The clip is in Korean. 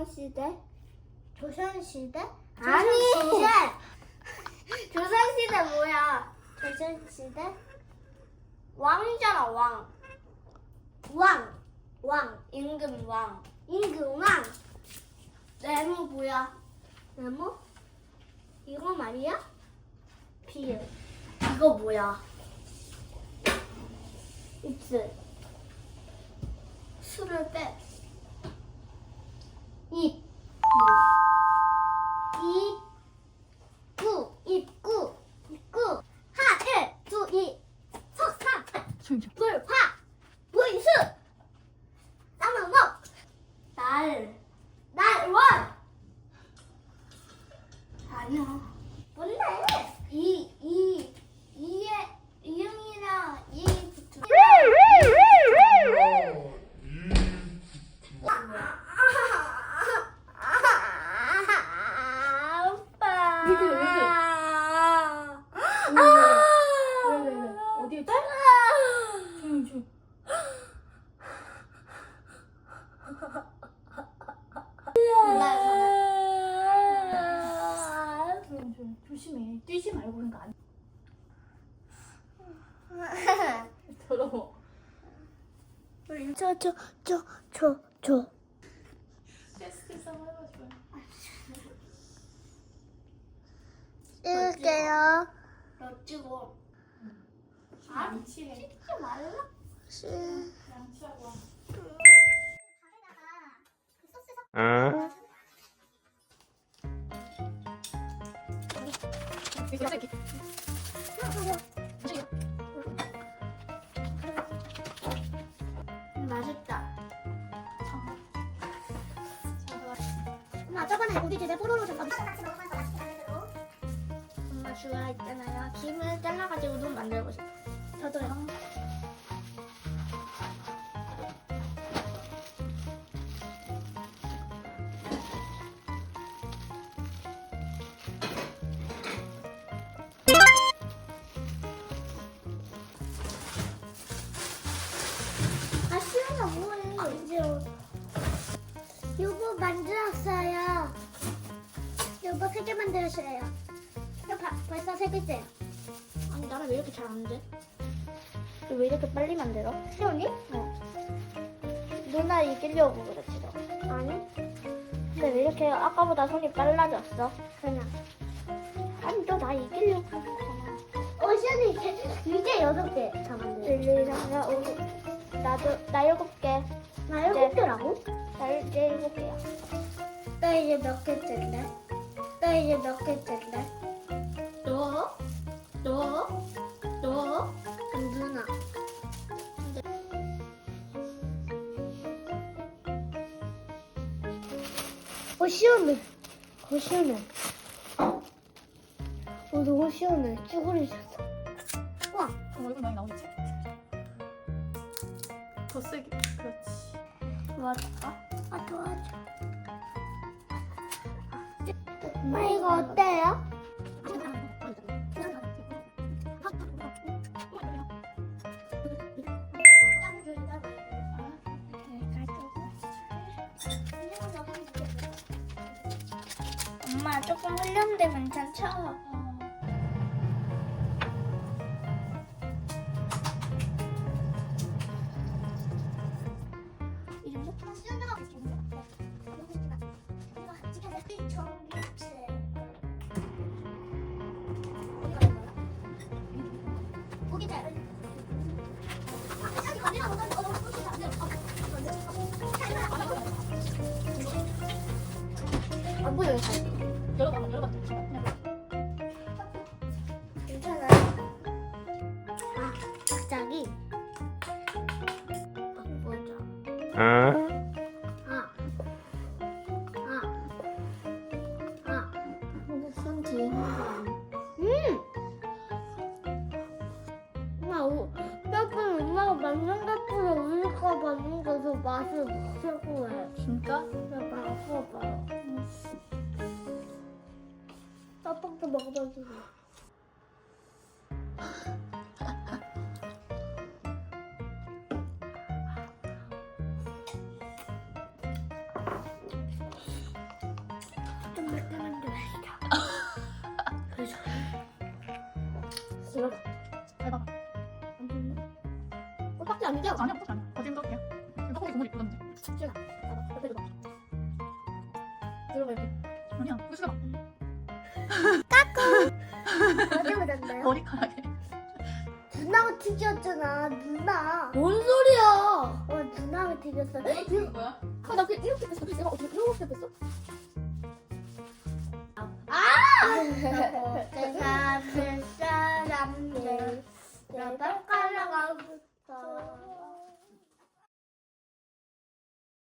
시대? 조선시대? 아니. 조선시대? 조선시대 뭐야? 조선시대? 왕이잖아 왕. 왕. 왕. 임금 왕. 임금 왕. 네모 뭐야? 네모? 이거 말이야? 비읍. 이거 뭐야? 입술. 술을 빼. 입. 입구. 입구. 입구. 하일. 두이. 석삼. 불화. 무인수. 쌍문목. 날. 날원. 아니야. 뭔데? 이, 이, 이에, 이응이랑 이 붙은. 아빠. 왜 그래, 왜 그래? 아. 왜, 왜, 왜? 어디에 딸? 조용, 조용. 조용, 조용. 조심해. 뛰지 말고 그런 거 안. 더러워. 저, 저, 저, 저, 저. 찍을게요. 너 찍어. 찍지 말라. 씨. 양치하고. 음, 엄마 저번에 우리 집에 뽀로로 좀 같이 먹으면서 맛있게 만들고. 엄마 좋아했잖아요. 김을 잘라가지고 눈 만들고 싶어. 저도요. 만들었어요. 요거 세 개 만들었어요. 이거 봐, 벌써 세 개째. 아니 나는 왜 이렇게 잘 안 돼? 이거 왜 이렇게 빨리 만들어? 시원이? 어. 누나 이기려고 그랬지 너. 아니. 근데 왜 이렇게 아까보다 손이 빨라졌어? 그냥. 아니 너 나 이기려고. 어 시원이 이제, 이제 여섯 개다 만들어. 1, 2, 3, 4, 5, 6. 나도 나 일곱 개. 나 일곱 개라고? 나 이제 일곱 개야. 나 이제 몇 개째인데? 나 이제 몇 개째인데? 너? 너? 너? 누나. 어 시원해. 어 시원해. 어 너무 시원해. 쭈그리셨어. 와. 어, 얼굴 많이 나오겠지? 더 세게. 그렇지. 도와줄까? 아 도와줘. 엄마 이거 어때요? 엄마 조금 흘렸는데 괜찮죠? 안 보여요, 잘. 열어봐, 열어봐. 괜찮아요. 아, 갑자기. 바꿔줘. 아. 아. 아. 손 뒤에 최고예요. 진짜? 그냥 먹어봐요. 떡볶이 먹어봐 주세요. 좀 매콤한 게 맛있다. 그래서 싫어. 대박. 떡볶이 아니죠? 아니야, 떡볶이 아니야. 거짓말 떡볶이야. 너무 예쁘던데. 실다 옆에 줘봐. 들어봐 여기. 아니야. 후추가 막 맞아 맞았나요? 머리카락에. 누나가 튀겼잖아 누나. 뭔 소리야? 어 누나가 튀겼어. 이거 뭐야? 아, 나 그냥 이렇게 됐어. 내가 어떻게 이렇게 됐어? 아! 세상을